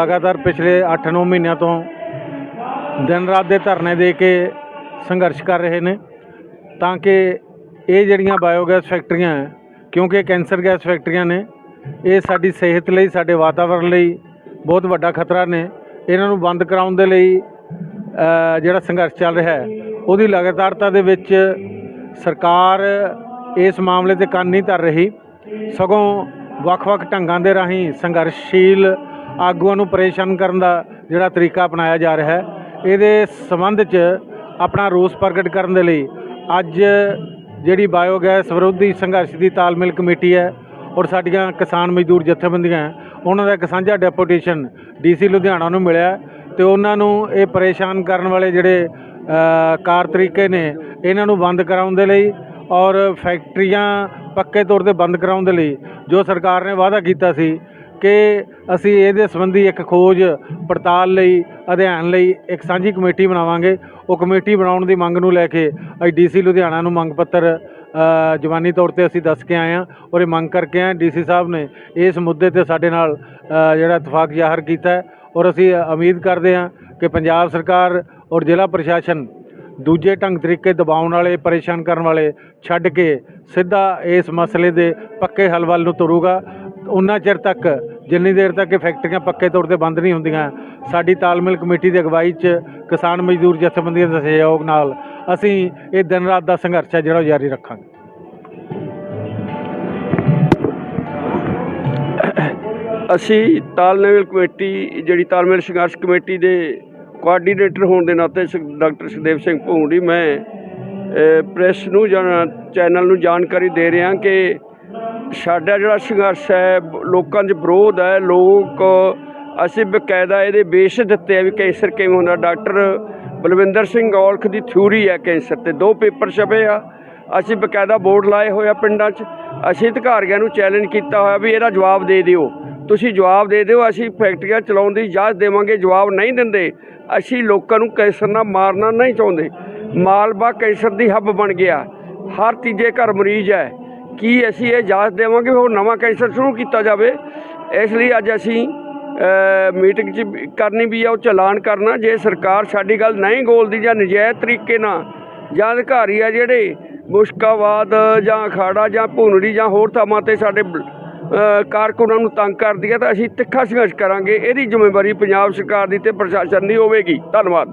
ਲਗਾਤਾਰ ਪਿਛਲੇ 8-9 ਮਹੀਨਿਆਂ ਤੋਂ ਦਿਨ ਰਾਤ ਦੇ ਧਰਨੇ ਦੇ ਕੇ ਸੰਘਰਸ਼ ਕਰ ਰਹੇ ਨੇ, ਤਾਂ ਕਿ ਇਹ ਜਿਹੜੀਆਂ ਬਾਇਓਗੈਸ ਫੈਕਟਰੀਆਂ ਕਿਉਂਕਿ ਕੈਂਸਰ ਗੈਸ ਫੈਕਟਰੀਆਂ ਨੇ, ਇਹ ਸਾਡੀ ਸਿਹਤ ਲਈ, ਸਾਡੇ ਵਾਤਾਵਰਣ ਲਈ ਬਹੁਤ ਵੱਡਾ ਖਤਰਾ ਨੇ। ਇਹਨਾਂ ਨੂੰ ਬੰਦ ਕਰਾਉਣ ਦੇ ਲਈ ਜਿਹੜਾ ਸੰਘਰਸ਼ ਚੱਲ ਰਿਹਾ ਹੈ, ਉਹਦੀ ਲਗਾਤਾਰਤਾ ਦੇ ਵਿੱਚ ਸਰਕਾਰ ਇਸ ਮਾਮਲੇ ਤੇ ਕੰਨ ਨਹੀਂ ਧਰ ਰਹੀ। ਸਗੋਂ ਵੱਖ-ਵੱਖ ਢੰਗਾਂ ਦੇ ਰਾਹੀਂ ਸੰਘਰਸ਼ੀਲ ਆਗੂਆਂ ਨੂੰ ਪਰੇਸ਼ਾਨ ਕਰਨ ਦਾ ਜਿਹੜਾ ਤਰੀਕਾ ਅਪਣਾਇਆ ਜਾ ਰਿਹਾ ਹੈ। ਇਹਦੇ ਸੰਬੰਧ 'ਚ ਆਪਣਾ ਰੋਸ ਪ੍ਰਗਟ ਕਰਨ ਦੇ ਲਈ ਅੱਜ ਜਿਹੜੀ ਬਾਇਓਗੈਸ ਵਿਰੋਧੀ ਸੰਘਰਸ਼ ਦੀ ਤਾਲਮੇਲ ਕਮੇਟੀ ਹੈ ਔਰ ਸਾਡੀਆਂ ਕਿਸਾਨ ਮਜ਼ਦੂਰ ਜਥੇਬੰਦੀਆਂ ਉਹਨਾਂ ਦਾ ਇੱਕ ਸਾਂਝਾ ਡੈਪੂਟੇਸ਼ਨ ਡੀਸੀ ਲੁਧਿਆਣਾ ਨੂੰ ਮਿਲਿਆ ਤੇ ਉਹਨਾਂ ਨੂੰ ਇਹ ਪਰੇਸ਼ਾਨ ਕਰਨ ਵਾਲੇ ਜਿਹੜੇ ਕਾਰ ਤਰੀਕੇ ਨੇ, ਇਹਨਾਂ ਨੂੰ ਬੰਦ ਕਰਾਉਣ ਦੇ ਲਈ ਔਰ ਫੈਕਟਰੀਆਂ ਪੱਕੇ ਤੌਰ ਤੇ ਬੰਦ ਕਰਾਉਣ ਦੇ ਲਈ ਜੋ ਸਰਕਾਰ ਨੇ ਵਾਅਦਾ ਕੀਤਾ ਸੀ ਕਿ ਅਸੀਂ ਇਹਦੇ ਸੰਬੰਧੀ ਇੱਕ ਖੋਜ ਪੜਤਾਲ ਲਈ, ਅਧਿਐਨ ਲਈ ਇੱਕ ਸਾਂਝੀ ਕਮੇਟੀ ਬਣਾਵਾਂਗੇ। ਉਹ ਕਮੇਟੀ ਬਣਾਉਣ ਦੀ ਮੰਗ ਨੂੰ ਲੈ ਕੇ ਅੱਜ ਡੀਸੀ ਲੁਧਿਆਣਾ ਨੂੰ ਮੰਗ ਪੱਤਰ ਜਵਾਨੀ ਤੌਰ ਤੇ ਅਸੀਂ ਦੱਸ ਕੇ ਆਏ ਹਾਂ ਔਰ ਇਹ ਮੰਗ ਕਰਕੇ ਆਏ ਡੀਸੀ ਸਾਹਿਬ ਨੇ ਇਸ ਮੁੱਦੇ ਤੇ ਸਾਡੇ ਨਾਲ ਜਿਹੜਾ ਇਤਫਾਕ ਜ਼ਾਹਰ ਕੀਤਾ ਔਰ ਅਸੀਂ ਉਮੀਦ ਕਰਦੇ ਹਾਂ ਕਿ ਪੰਜਾਬ ਸਰਕਾਰ ਔਰ ਜ਼ਿਲ੍ਹਾ ਪ੍ਰਸ਼ਾਸਨ ਦੂਜੇ ਢੰਗ ਤਰੀਕੇ ਦਬਾਉਣ ਵਾਲੇ, ਪਰੇਸ਼ਾਨ ਕਰਨ ਵਾਲੇ ਛੱਡ ਕੇ ਸਿੱਧਾ ਇਸ ਮਸਲੇ ਦੇ ਪੱਕੇ ਹੱਲ ਵੱਲ ਨੂੰ ਤੁਰੂਗਾ। ਉਨਾ ਚਿਰ ਤੱਕ, ਜਿੰਨੀ ਦੇਰ ਤੱਕ ਇਹ ਫੈਕਟਰੀਆਂ ਪੱਕੇ ਤੌਰ ਤੇ ਬੰਦ ਨਹੀਂ ਹੁੰਦੀਆਂ, ਸਾਡੀ ਤਾਲਮੇਲ ਕਮੇਟੀ ਦੀ ਅਗਵਾਈ 'ਚ ਕਿਸਾਨ ਮਜ਼ਦੂਰ ਜਥੇਬੰਦੀਆਂ ਦੇ ਸਹਿਯੋਗ ਨਾਲ ਅਸੀਂ ਇਹ ਦਿਨ ਰਾਤ ਦਾ ਸੰਘਰਸ਼ ਹੈ, ਜਿਹੜਾ ਉਹ ਜਾਰੀ ਰੱਖਾਂਗੇ। ਅਸੀਂ ਤਾਲਮੇਲ ਕਮੇਟੀ, ਜਿਹੜੀ ਤਾਲਮੇਲ ਸੰਘਰਸ਼ ਕਮੇਟੀ ਦੇ ਕੋਆਰਡੀਨੇਟਰ ਹੋਣ ਦੇ ਨਾਤੇ ਸ- ਡਾਕਟਰ ਸੁਖਦੇਵ ਸਿੰਘ ਭੂੰਡੀ ਮੈਂ ਪ੍ਰੈਸ ਨੂੰ ਜਾਂ ਚੈਨਲ ਨੂੰ ਜਾਣਕਾਰੀ ਦੇ ਰਿਹਾ ਕਿ ਸਾਡਾ ਜਿਹੜਾ ਸੰਘਰਸ਼ ਹੈ, ਲੋਕਾਂ 'ਚ ਵਿਰੋਧ ਹੈ, ਲੋਕ ਅਸੀਂ ਬਕਾਇਦਾ ਇਹਦੇ ਬੇਸ ਦਿੱਤੇ ਆ ਵੀ ਕੈਂਸਰ ਕਿਵੇਂ ਹੁੰਦਾ। ਡਾਕਟਰ ਬਲਵਿੰਦਰ ਸਿੰਘ ਔਲਖ ਦੀ ਥਿਊਰੀ ਹੈ ਕੈਂਸਰ ਤੇ। ਦੋ ਪੇਪਰ ਛਪੇ ਆ। ਅਸੀਂ ਬਕਾਇਦਾ ਬੋਰਡ ਲਾਏ ਹੋਏ ਆ ਪਿੰਡਾਂ 'ਚ। ਅਸੀਂ ਅਧਿਕਾਰੀਆਂ ਨੂੰ ਚੈਲੰਜ ਕੀਤਾ ਹੋਇਆ ਵੀ ਇਹਦਾ ਜਵਾਬ ਦੇ ਦਿਓ। ਤੁਸੀਂ ਜਵਾਬ ਦੇ ਦਿਓ, ਅਸੀਂ ਫੈਕਟਰੀਆਂ ਚਲਾਉਣ ਦੀ ਇਜਾਜ਼ਤ ਦੇਵਾਂਗੇ, ਜਵਾਬ ਨਹੀਂ ਦਿੰਦੇ। ਅਸੀਂ ਲੋਕਾਂ ਨੂੰ ਕੈਂਸਰ ਨਾਲ ਮਾਰਨਾ ਨਹੀਂ ਚਾਹੁੰਦੇ। ਮਾਲਵਾ ਕੈਂਸਰ ਦੀ ਹੱਬ ਬਣ ਗਿਆ। ਹਰ ਤੀਜੇ ਘਰ ਮਰੀਜ਼ ਹੈ। ਕੀ ਅਸੀਂ ਇਹ ਇਜਾਜ਼ਤ ਦੇਵਾਂਗੇ ਉਹ ਨਵਾਂ ਕੈਂਸਰ ਸ਼ੁਰੂ ਕੀਤਾ ਜਾਵੇ। ਇਸ ਲਈ ਅੱਜ ਅਸੀਂ ਮੀਟਿੰਗ 'ਚ ਕਰਨੀ ਵੀ ਆ, ਉਹ ਚਲਾਨ ਕਰਨਾ। ਜੇ ਸਰਕਾਰ ਸਾਡੀ ਗੱਲ ਨਹੀਂ ਗੋਲਦੀ ਜਾਂ ਨਜਾਇਜ਼ ਤਰੀਕੇ ਨਾਲ, ਜਾਂ ਅਧਿਕਾਰੀ ਆ ਜਿਹੜੇ ਮੁਸ਼ਕਾਬਾਦ ਜਾਂ ਅਖਾੜਾ ਜਾਂ ਭੁਨੜੀ ਜਾਂ ਹੋਰ ਥਾਵਾਂ ਤੇ ਸਾਡੇ ਕਾਰਕੁਨਾਂ ਨੂੰ ਤੰਗ ਕਰਦੀ ਹੈ ਤਾਂ ਅਸੀਂ ਤਿੱਖਾ ਸੰਘਰਸ਼ ਕਰਾਂਗੇ। ਇਹਦੀ ਜ਼ਿੰਮੇਵਾਰੀ ਪੰਜਾਬ ਸਰਕਾਰ ਦੀ ਤੇ ਪ੍ਰਸ਼ਾਸਨ ਦੀ ਹੋਵੇਗੀ। ਧੰਨਵਾਦ।